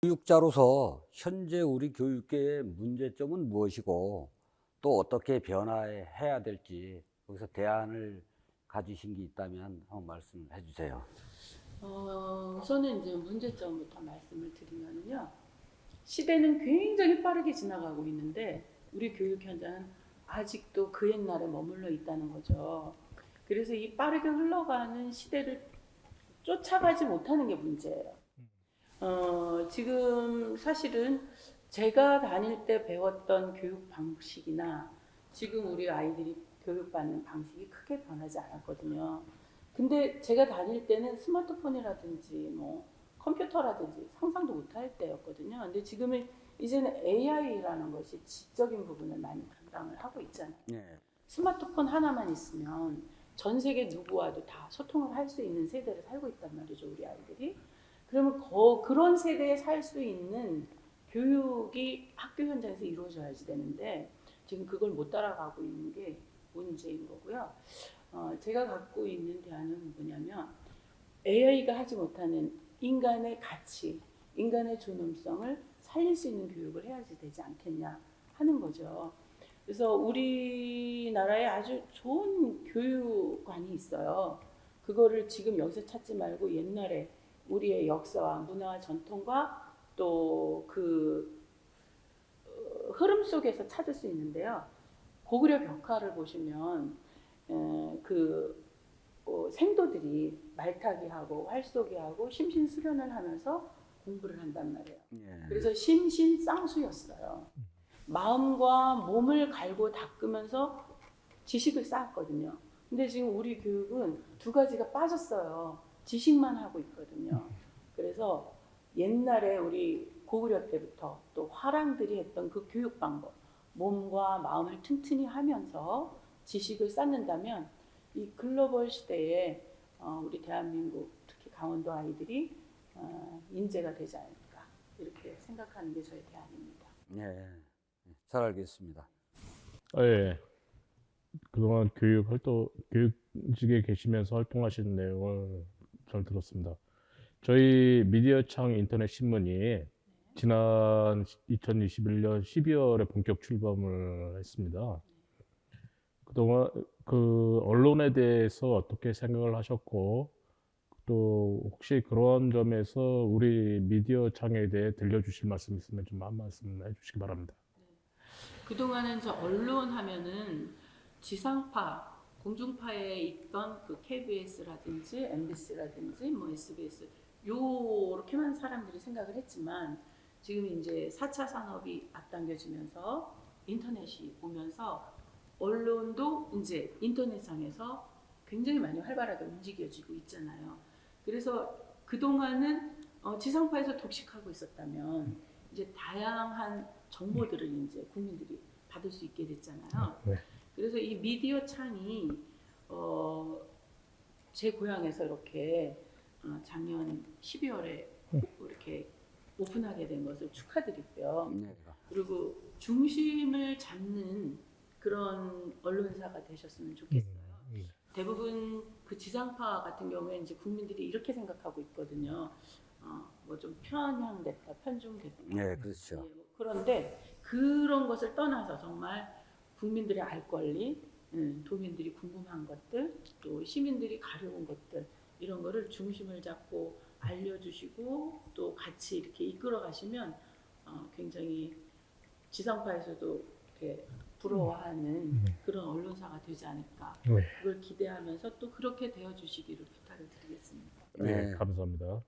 교육자로서 현재 우리 교육계의 문제점은 무엇이고 또 어떻게 변화해야 될지 거기서 대안을 가지신 게 있다면 한번 말씀해 주세요. 어, 우선은 이제 문제점부터 말씀을 드리면요. 시대는 굉장히 빠르게 지나가고 있는데 우리 교육 현장은 아직도 그 옛날에 머물러 있다는 거죠. 그래서 이 빠르게 흘러가는 시대를 쫓아가지 못하는 게 문제예요. 어, 지금 사실은 제가 다닐 때 배웠던 교육 방식이나 지금 우리 아이들이 교육받는 방식이 크게 변하지 않았거든요. 근데 제가 다닐 때는 스마트폰이라든지 뭐 컴퓨터라든지 상상도 못할 때였거든요. 근데 지금은 이제는 AI라는 것이 지적인 부분을 많이 담당을 하고 있잖아요. 예. 스마트폰 하나만 있으면 전 세계 누구와도 다 소통을 할 수 있는 세대를 살고 있단 말이죠, 우리 아이들이. 그러면 거, 그런 세대에 살 수 있는 교육이 학교 현장에서 이루어져야지 되는데 지금 그걸 못 따라가고 있는 게 문제인 거고요. 어, 제가 갖고 있는 대안은 뭐냐면 AI가 하지 못하는 인간의 가치, 인간의 존엄성을 살릴 수 있는 교육을 해야지 되지 않겠냐 하는 거죠. 그래서 우리나라에 아주 좋은 교육관이 있어요. 그거를 지금 여기서 찾지 말고 옛날에 우리의 역사와 문화와 전통과 또그 어, 흐름 속에서 찾을 수 있는데요. 고구려 벽화를 보시면 에, 그 어, 생도들이 말타기하고 활쏘기하고 심신 수련을 하면서 공부를 한단 말이에요. 예. 그래서 심신 쌍수였어요. 마음과 몸을 갈고 닦으면서 지식을 쌓았거든요. 근데 지금 우리 교육은 두 가지가 빠졌어요. 지식만 하고 있거든요. 그래서 옛날에 우리 고구려 때부터 또 화랑들이 했던 그 교육 방법, 몸과 마음을 튼튼히 하면서 지식을 쌓는다면 이 글로벌 시대에 어, 우리 대한민국 특히 강원도 아이들이 어, 인재가 되지 않을까 이렇게 생각하는 게 저의 대안입니다. 예. 잘 알겠습니다. 아, 예. 그동안 교육 활동, 교육직에 계시면서 활동하시는 내용을 잘 들었습니다. 저희 미디어창 인터넷 신문이 지난 2021년 12월에 본격 출범을 했습니다. 그동안 그 언론에 대해서 어떻게 생각을 하셨고, 또 혹시 그런 점에서 우리 미디어 창에 대해 들려주실 말씀 있으면 좀 한 말씀 해주시기 바랍니다. 그동안은 저 언론 하면은 지상파, 공중파에 있던 그 KBS라든지 MBC라든지 뭐 SBS 요렇게만 사람들이 생각을 했지만 지금 이제 4차 산업이 앞당겨지면서 인터넷이 오면서 언론도 이제 인터넷상에서 굉장히 많이 활발하게 움직여지고 있잖아요. 그래서 그동안은 어, 지상파에서 독식하고 있었다면 이제 다양한 정보들을 이제 국민들이 받을 수 있게 됐잖아요. 네. 그래서 이 미디어 창이 어, 제 고향에서 이렇게 어, 작년 12월에 이렇게 오픈하게 된 것을 축하드리고요. 예. 그리고 중심을 잡는 그런 언론사가 되셨으면 좋겠어요. 음, 대부분 그 지상파 같은 경우에 이제 국민들이 이렇게 생각하고 있거든요. 어, 뭐좀 편향됐다, 편중됐다. 예, 예, 그렇죠. 뭐 그런데 그런 것을 떠나서 정말 국민들의 알 권리, 음, 도민들이 궁금한 것들, 또 시민들이 가려운 것들 이런 거를 중심을 잡고 알려주시고 또 같이 이렇게 이끌어 가시면 어, 굉장히 지상파에서도 이렇게 부러워하는 음. 그런 언론사가 되지 않을까 네. 그걸 기대하면서 또 그렇게 되어 주시기를 부탁을 드리겠습니다. 네, 네. 감사합니다.